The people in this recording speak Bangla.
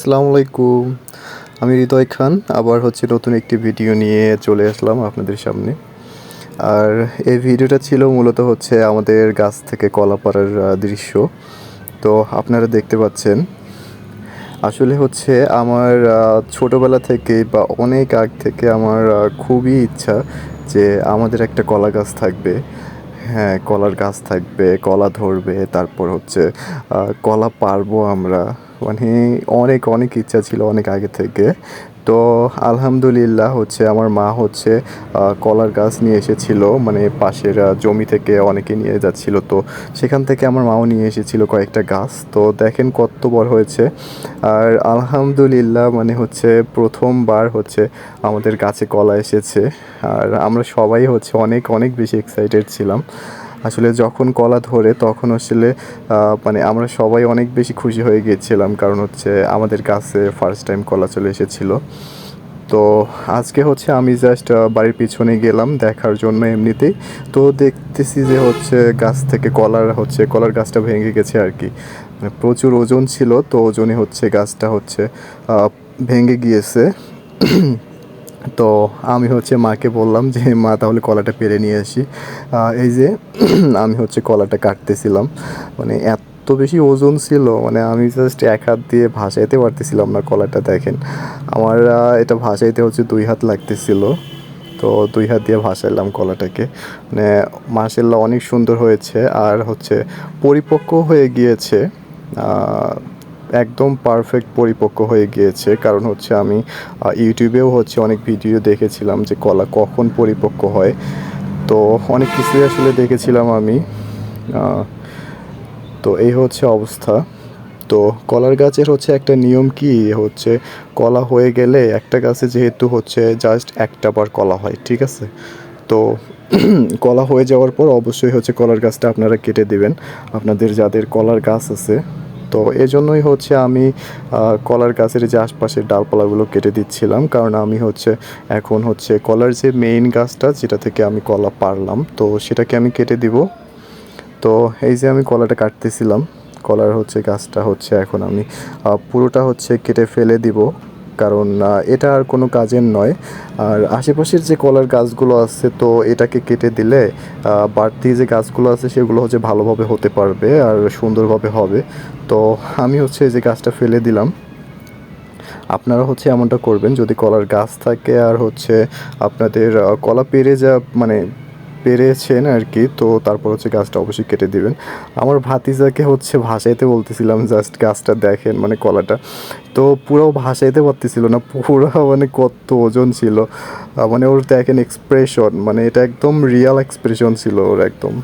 আসসালামু আলাইকুম আমি হৃদয় খান, আবার হচ্ছে নতুন একটি ভিডিও নিয়ে চলে আসলাম আপনাদের সামনে। আর এই ভিডিওটা ছিল মূলত হচ্ছে আমাদের গাছ থেকে কলা পাড়ার দৃশ্য। তো আপনারা দেখতে পাচ্ছেন, আসলে হচ্ছে আমার ছোটবেলা থেকে বা অনেক আগ থেকে আমার খুবই ইচ্ছা যে আমাদের একটা কলা গাছ থাকবে। হ্যাঁ কলার গাছ থাকবে, কলা ধরবে, তারপর হচ্ছে কলা পারব আমরা। মানে অনেক অনেক ইচ্ছা ছিল অনেক আগে থেকে। তো আলহামদুলিল্লাহ হচ্ছে আমার মা হচ্ছে কলার গাছ নিয়ে এসেছিল মানে পাশের জমি থেকে অনেকে নিয়ে যাচ্ছিল। তো সেখান থেকে আমার মাও নিয়ে এসেছিল কয়েকটা গাছ। তো দেখেন কত বড় হয়েছে। আর আলহামদুলিল্লাহ মানে হচ্ছে প্রথমবার হচ্ছে আমাদের গাছে কলা এসেছে। আর আমরা সবাই হচ্ছে অনেক অনেক বেশি এক্সাইটেড ছিলাম। আসলে যখন কলা ধরে, তখন আসলে মানে আমরা সবাই অনেক বেশি খুশি হয়ে গিয়েছিলাম। কারণ হচ্ছে আমাদের কাছে ফার্স্ট টাইম কলা চলে এসেছিল। তো আজকে হচ্ছে আমি জাস্ট বাড়ির পিছনে গেলাম দেখার জন্য এমনিতেই। তো দেখতেছি যে হচ্ছে গাছ থেকে কলার হচ্ছে, কলার গাছটা ভেঙে গেছে আর কি। মানে প্রচুর ওজন ছিল, তো ওজনে হচ্ছে গাছটা হচ্ছে ভেঙে গিয়েছে। তো আমি হচ্ছে মাকে বললাম যে, মা, তাহলে কলাটা পেরে নিয়ে আসি। এই যে আমি হচ্ছে কলাটা কাটতেছিলাম। মানে এত বেশি ওজন ছিল মানে আমি জাস্ট এক হাত দিয়ে ভাসাইতে পারতেছিলাম না কলাটা, দেখেন। আমার এটা ভাসাইতে হচ্ছে দুই হাত লাগতেছিল। তো দুই হাত দিয়ে ভাসাইলাম কলাটাকে। মানে মার্শাল্লাহ অনেক সুন্দর হয়েছে। আর হচ্ছে পরিপক্ক হয়ে গিয়েছে। একদম পারফেক্ট পরিপক্ক হয়ে গিয়েছে। কারণ হচ্ছে আমি ইউটিউবেও হচ্ছে অনেক ভিডিও দেখেছিলাম যে কলা কখন পরিপক্ক হয়। তো অনেক কিছুই আসলে দেখেছিলাম আমি। তো এই হচ্ছে অবস্থা। তো কলার গাছের হচ্ছে একটা নিয়ম কি? হচ্ছে কলা হয়ে গেলে একটা গাছে যেহেতু হচ্ছে জাস্ট একটা বার কলা হয়, ঠিক আছে? তো কলা হয়ে যাওয়ার পর অবশ্যই হচ্ছে কলার গাছটা আপনারা কেটে দিবেন। আপনাদের যাদের কলার গাছ আছে তো এই জন্যই হচ্ছে আমি কলার গাছের যে আশপাশের ডালপালাগুলো কেটে দিচ্ছিলাম। কারণ আমি হচ্ছে, এখন হচ্ছে কলার যে মেইন গাছটা, যেটা থেকে আমি কলা পারলাম, তো সেটাকে আমি কেটে দিব। তো এই যে আমি কলাটা কাটতেছিলাম, কলার হচ্ছে গাছটা হচ্ছে এখন আমি পুরোটা হচ্ছে কেটে ফেলে দিব। কারণ এটা আর কোনো কাজের নয়। আর আশেপাশের যে কলার গাছগুলো আছে, তো এটাকে কেটে দিলে বাড়তি যে গাছগুলো আছে, সেগুলো হচ্ছে ভালোভাবে হতে পারবে আর সুন্দরভাবে হবে। তো আমি হচ্ছে যে গাছটা ফেলে দিলাম। আপনারা হচ্ছে এমনটা করবেন, যদি কলার গাছ থাকে আর হচ্ছে আপনাদের কলা পেরে যা মানে পেরেছেন আর কি, তো তারপর হচ্ছে গাছটা অবশ্যই কেটে দিবেন। আমার ভাতিজাকে হচ্ছে ভাষাইতে বলতেছিলাম জাস্ট গাছটা দেখেন মানে কলাটা। তো পুরো ভাসাইতে পারতেছিল না, পুরো মানে কত ওজন ছিল। মানে ওর দেখেন এক্সপ্রেশন মানে এটা একদম রিয়াল এক্সপ্রেশন ছিল ওর একদম।